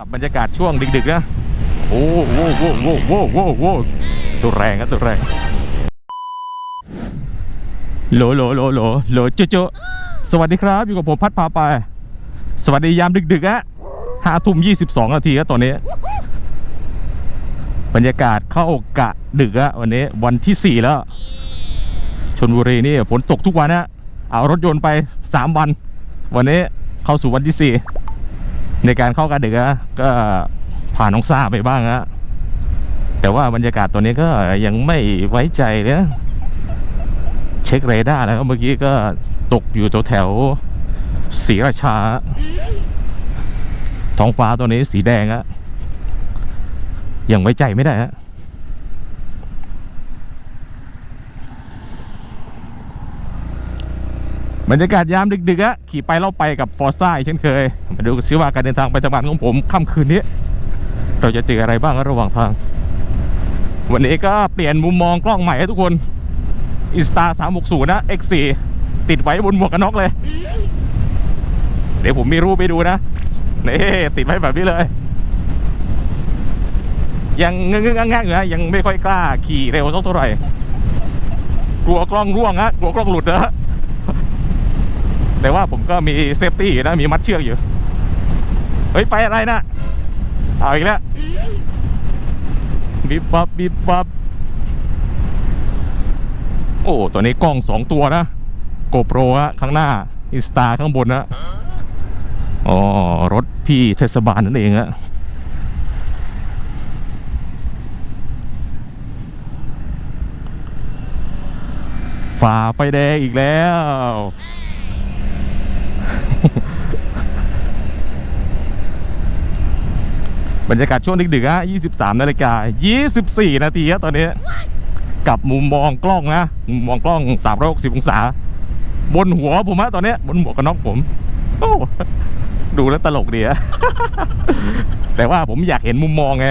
กับบรรยากาศช่วงดึกๆนะโอ้โหโว้โว้โว้โว้โว้ตัวแรงครับตัวแรงโหลโหลโหลโหลโหลเจ๊เจ๊สวัสดีครับ อยู่กับผมพัดพาไป สวัสดียามดึกๆอะห้าทุ่มยี่สิบสองนาทีครับตอนนี้ บรรยากาศเข้ากะดึกอะวันนี้ วันที่สี่แล้วชนบุรีนี่ฝนตกทุกวันนะเอารถยนต์ไปสามวัน วันนี้เข้าสู่วันที่สี่ ในการเข้ากันดึกอะก็ผ่านน้องซ่าไปบ้างฮะแต่ว่าบรรยากาศตัวนี้ก็ยังไม่ไว้ใจเลยนะเช็คเรดาร์แล้วเมื่อกี้ก็ตกอยู่แถวๆศรีราชา ท้องฟ้าตัวนี้สีแดงอะยังไว้ใจไม่ได้ฮะ บรรยากาศยามดึกๆอะขี่ไปเล่าไปกับฟอร์ซ่าเช่นเคย มาดูซิว่าการเดินทางไปทำงานของผมค่ำคืนนี้ เราจะเจออะไรบ้างระหว่างทาง วันนี้ก็เปลี่ยนมุมมองกล้องใหม่ให้ทุกคนอิสตา360นะ X4 ติดไว้บนหมวกกันน็อกเลย เดี๋ยวผมมีรูปไปดูนะนี่ติดไว้แบบนี้เลย ยังเงึ้งๆงักๆอยู่นะยังไม่ค่อยกล้าขี่เร็วสักเท่าไหร่กลัวกล้องร่วงฮะกลัวกล้องหลุดนะ แต่ว่าผมก็มีเซฟตี้นะ มีมัดเชือกอยู่ เฮ้ย ไฟอะไรนะ เอาอีกแล้วบิบบับบิบบับโอ้ ตัวนี้กล้องสองตัวนะ โกโปรฮะข้างหน้า อิสตาข้างบนนะอ๋อ รถพี่เทศบาลนั่นเองอะฝ่าไฟแดงอีกแล้ว บรรยากาศช่วงดึกๆฮะ23นาฬิกา24 นาทีฮะตอนนี้ กับมุมมองกล้องนะมุมมองกล้อง 360 องศา บนหัวผมฮะตอนนี้ บนหมวกกันน็อกผม โอ้ดูแล้วตลกดีอะแต่ว่าผมอยากเห็นมุมมองไง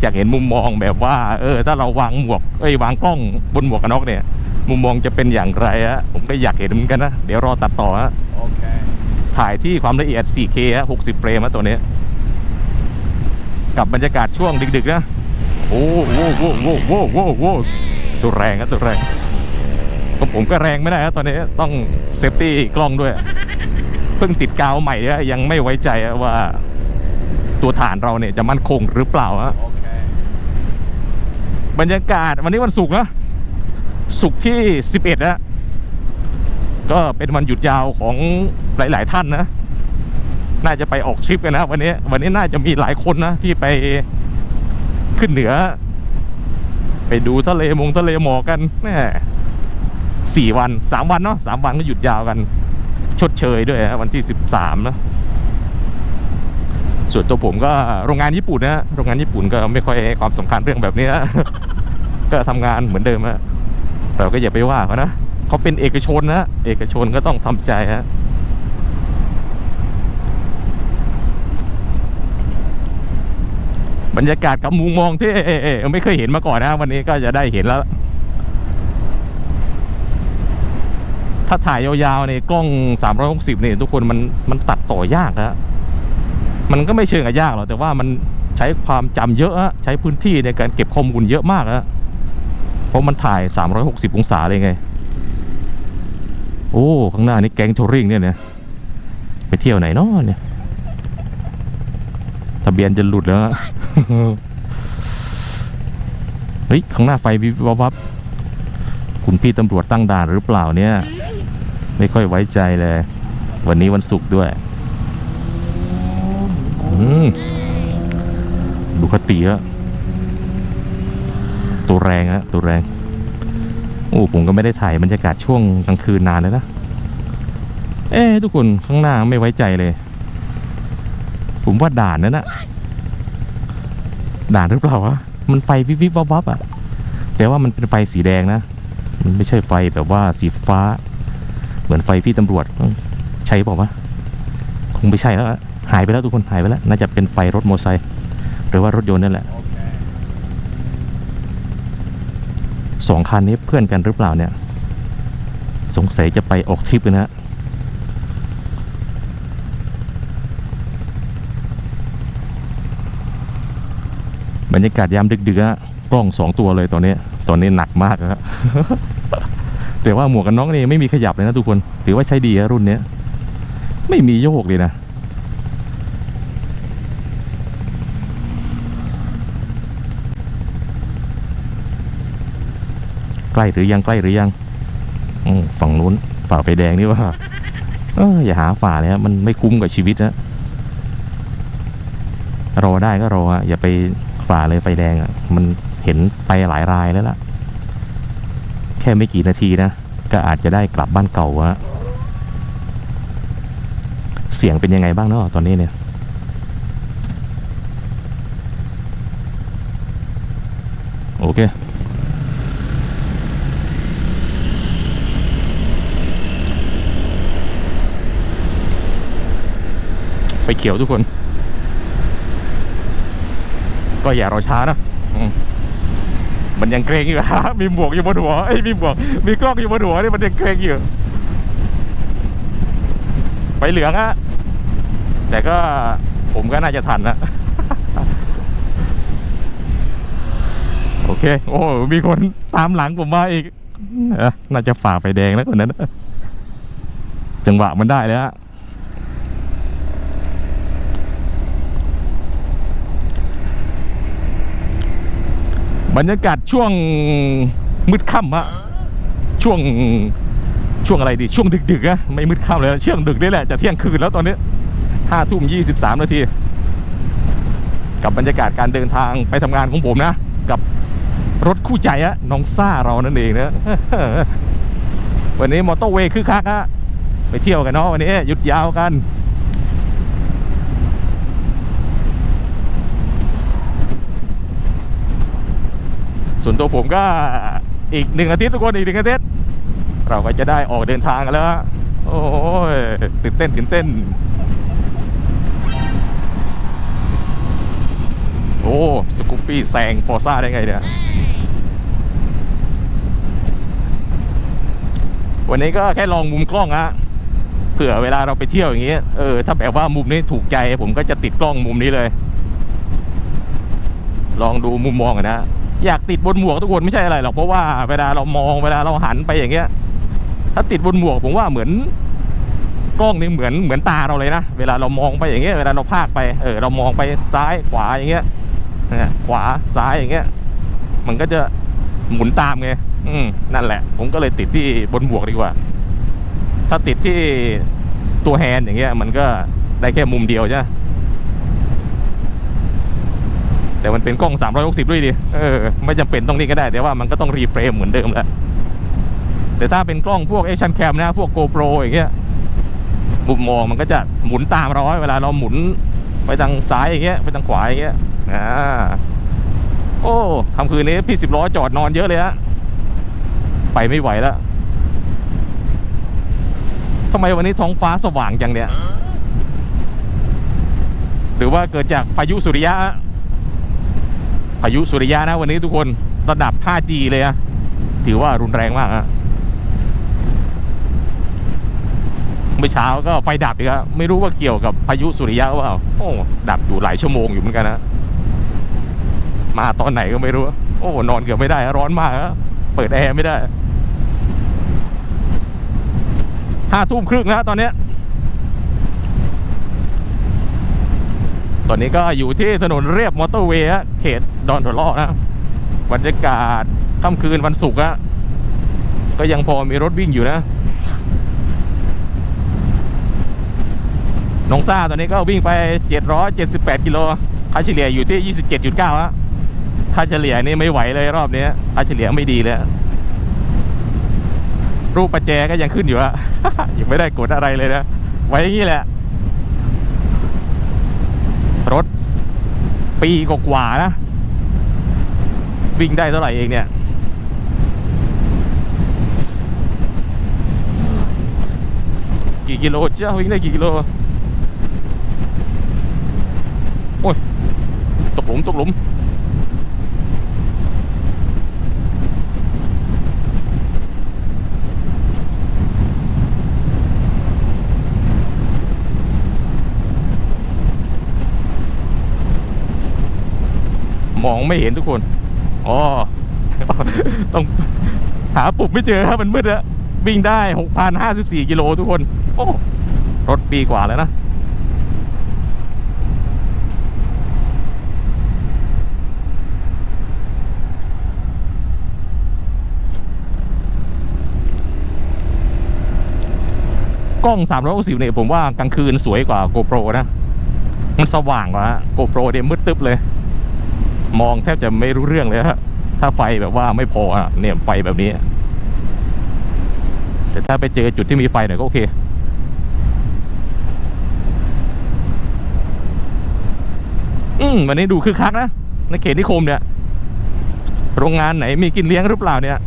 อยากเห็นมุมมองแบบว่า เออ ถ้าเราวางหมวกเอ้ยวางกล้องบนหมวกกันน็อกเนี่ย มุมมองจะเป็นอย่างไรฮะผมก็อยากเห็นเหมือนกันนะ เดี๋ยวรอตัดต่อฮะ Okay. ถ่ายที่ความละเอียด 4K ฮะ60 เฟรมฮะตัวนี้ กับบรรยากาศช่วงดึกๆนะ โอ้โหโว้โว้โว้โว้โว้ตัวแรงครับตัวแรงก็ผมก็แรงไม่ได้ครับตอนนี้ต้องเซฟตี้กล้องด้วย เพิ่งติดกาวใหม่เนี่ยยังไม่ไว้ใจว่าตัวฐานเราเนี่ยจะมั่นคงหรือเปล่าฮะ Okay. บรรยากาศวันนี้วันศุกร์นะศุกร์ที่ 11นะ ก็เป็นวันหยุดยาวของหลาย ๆ ท่านนะ น่าจะไปออกทริปกันนะวันนี้ วันนี้น่าจะมีหลายคนนะที่ไปขึ้นเหนือ ไปดูทะเลมงทะเลหมอกกันแม่สี่วันสามวันเนาะสามวันก็หยุดยาวกัน ชดเชยด้วยนะวันที่สิบสามนะส่วนตัวผมก็โรงงานญี่ปุ่นนะโรงงานญี่ปุ่นก็ไม่ค่อยให้ความสำคัญเรื่องแบบนี้นะก็ทำงานเหมือนเดิมฮะเราก็อย่าไปว่าเขานะ เขาเป็นเอกชนนะเอกชนก็ต้องทำใจฮะบรรยากาศกับมุมมองที่ไม่เคยเห็นมาก่อนนะวันนี้ก็จะได้เห็นแล้ว ถ้าถ่ายยาวๆในกล้อง 360นี่ยทุกคนมันมันตัดต่อยากนะมันก็ไม่เชิงกับยากหรอกแต่ว่ามันใช้ความจำเยอะใช้พื้นที่ในการเก็บข้อมูลเยอะมากอะเพราะมันถ่าย 360 องศาเลยไง อ้ ข้างหน้านี่แก๊งทัวริงเนี่ยเนี่ยไปเที่ยวไหนเนาะเนี่ย ทะเบียนจะหลุดแล้ว เฮ้ย ข้างหน้าไฟวิบวับวับ คุณพี่ตำรวจตั้งด่านหรือเปล่าเนี่ย ไม่ค่อยไว้ใจเลย วันนี้วันศุกร์ด้วยอืมดูคติฮะตัวแรงฮะตัวแรง อ้ผมก็ไม่ได้ถ่ายบรรยากาศช่วงกลางคืนนานเลยนะ เอ๊ทุกคนข้างหน้าไม่ไว้ใจเลย ผมว่าด่านนั่นนะด่านหรือเปล่าวะมันไฟวิบวิบวับวับอะแต่ว่ามันเป็นไฟสีแดงนะ มันไม่ใช่ไฟแบบว่าสีฟ้า เหมือนไฟพี่ตำรวจใช่เปล่าวะคงไม่ใช่แล้วหายไปแล้วทุกคนหายไปแล้ว น่าจะเป็นไฟรถมอเตอร์ไซค์หรือว่ารถยนต์นั่นแหละ สองคันนี้เพื่อนกันหรือเปล่าเนี่ย สงสัยจะไปออกทริปกันนะบรรยากาศยามดึกๆอะกล้องสองตัวเลยตอนนี้ ตอนนี้หนักมากครับแต่ว่าหมวกกันน็อกนี่ไม่มีขยับเลยนะทุกคน ถือว่าใช้ดีอะรุ่นเนี้ยไม่มีโยกเลยนะ ใกล้หรือยังใกล้หรือยังอฝั่งนู้นฝ่าไฟแดงนี่ว่าเอออย่าหาฝ่าเลยฮะมันไม่คุ้มกับชีวิตนะรอได้ก็รออะอย่าไปฝ่าเลยไฟแดงอะ มันเห็นไปหลายรายแล้วล่ะ แค่ไม่กี่นาทีนะก็อาจจะได้กลับบ้านเก่าอะเสียงเป็นยังไงบ้างเนาะตอนนี้เนี่ยโอเค ไปเขียวทุกคน ก็อย่ารอช้านะมันยังเกรงอยู่ฮะมีหมวกอยู่บนหัวไอ้มีหมวก มีกล้องอยู่บนหัวนี่มันยังเกรงอยู่ไปเหลืองอะแต่ก็ผมก็น่าจะทันนะโอเค โอ้มีคนตามหลังผมมาอีกน่าจะฝ่าไฟแดงแล้วคนนั้นจังหวะมันได้แล้ว บรรยากาศช่วงมืดค่ำอะช่วงช่วงอะไรดีช่วงดึกๆอะไม่มืดค่ำเลยช่วงดึกนี่แหละจะเที่ยงคืนแล้วตอนนี้ห้าทุ่มยี่สิบสามนาทีกับบรรยากาศการเดินทางไปทำงานของผมนะ กับรถคู่ใจอะน้องซ่าเรานั่นเองนะวันนี้มอเตอร์เวย์คึกคักอะไปเที่ยวกันเนาะวันนี้หยุดยาวกัน ส่วนตัวผมก็อีกหนึ่งอาทิตย์ทุกคนอีกหนึ่งอาทิตย์เราก็จะได้ออกเดินทางกันแล้ว โอ้ยตื่นเต้นตื่นเต้น โอ้สกูปปี้แซงฟอร์ซ่าได้ไงเนี่ยวันนี้ก็แค่ลองมุมกล้องฮะเผื่อเวลาเราไปเที่ยวอย่างเงี้ยเออถ้าแบบว่ามุมนี้ถูกใจผมก็จะติดกล้องมุมนี้เลย ลองดูมุมมองกันนะ อยากติดบนหมวกทุกคนไม่ใช่อะไรหรอกเพราะว่าเวลาเรามองเวลาเราหันไปอย่างเงี้ย ถ้าติดบนหมวกผมว่าเหมือนกล้องนี่เหมือนเหมือนตาเราเลยนะเวลาเรามองไปอย่างเงี้ยเวลาเราพากไปเออเรามองไปซ้ายขวาอย่างเงี้ยเนี่ยขวาซ้ายอย่างเงี้ย มันก็จะหมุนตามไงอืมนั่นแหละ ผมก็เลยติดที่บนหมวกดีกว่า ถ้าติดที่ตัวแฮนด์อย่างเงี้ย มันก็ได้แค่มุมเดียวใช่ไหม แต่มันเป็นกล้อง 360 ด้วยดิเออไม่จำเป็นต้องนี่ก็ได้ แต่ว่ามันก็ต้องรีเฟรมเหมือนเดิมแหละแต่ถ้าเป็นกล้องพวก Action Cam นะพวก GoPro อย่างเงี้ยมุมมองมันก็จะหมุนตามเราเวลาเราหมุนไปทางซ้ายอย่างเงี้ยไปทางขวาอย่างเงี้ยอ่าโอ้คำคืนนี้พี่สิบล้อจอดนอนเยอะเลยฮะไปไม่ไหวแล้วทำไมวันนี้ท้องฟ้าสว่างจังเนี่ย หรือว่าเกิดจากพายุสุริยะ พายุสุริยะนะวันนี้ทุกคนระดับ 5G เลยอะถือว่ารุนแรงมากอะเมื่อเช้าก็ไฟดับอีกอะไม่รู้ว่าเกี่ยวกับพายุสุริยะหรือเปล่าโอ้ดับอยู่หลายชั่วโมงอยู่เหมือนกันนะมาตอนไหนก็ไม่รู้ โอ้นอนเกือบไม่ได้ ร้อนมากเปิดแอร์ไม่ได้ห้าทุ่มครึ่งแล้วตอนนี้ตอนนี้ก็อยู่ที่ถนนเรียบมอเตอร์เวย์เขต ดอนทอลนะบรรยากาศค่ำคืนวันศุกร์อะก็ยังพอมีรถวิ่งอยู่นะน้องซ่าตอนนี้ก็วิ่งไป 778 กิโล ค่าเฉลี่ยอยู่ที่ 27.9ฮะค่าเฉลี่ยนี่ไม่ไหวเลยรอบนี้ค่าเฉลี่ยไม่ดีเลย รูปประแจก็ยังขึ้นอยู่อะยังไม่ได้กดอะไรเลยนะ ไว้อย่างนี้แหละ รถปีกว่านะ วิ่งได้เท่าไหร่เองเนี่ยกี่กิโลเจ้าวิ่งได้กี่กิโลโอ้ยตกหลุมตกหลุมมองไม่เห็นทุกคน อ๋อ ต้องหาปุ่มไม่เจอครับมันมืดอะวิ่งได้ 6,054 กิโลทุกคน โอ้ รถปีกว่าแล้วนะ กล้อง 360 เนี่ย ผมว่ากลางคืนสวยกว่า GoPro นะ มันสว่างกว่า GoPro เนี่ยมืดตึ๊บเลย มองแทบจะไม่รู้เรื่องเลยฮะถ้าไฟแบบว่าไม่พออะเนี่ยไฟแบบนี้ แต่ถ้าไปเจอจุดที่มีไฟหน่อยก็โอเคอืมวันนี้ดูคึกคักนะในเขตนิคมเนี่ย โรงงานไหนมีกินเลี้ยงหรือเปล่าเนี่ย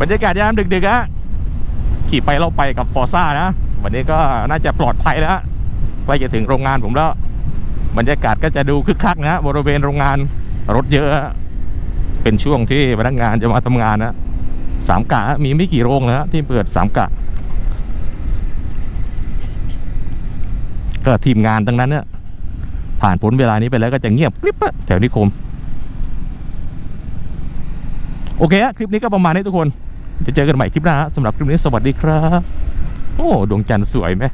บรรยากาศยามดึกๆอะขี่ไปเราไปกับฟอร์ซ่านะ วันนี้ก็น่าจะปลอดภัยแล้วใกล้จะถึงโรงงานผมแล้ว บรรยากาศก็จะดูคึกคักนะบริเวณโรงงานรถเยอะ เป็นช่วงที่พนักงานจะมาทำงานนะสามกะมีไม่กี่โรงนะที่เปิดสามกะ ก็ทีมงานทั้งนั้นเนี่ยผ่านพ้นเวลานี้ไปแล้วก็จะเงียบกริบอะแถวนิคม โอเคคลิปนี้ก็ประมาณนี้ทุกคน จะเจอกันใหม่คลิปหน้าสำหรับคลิปนี้สวัสดีครับ อ้ดวงจันทร์สวยไหม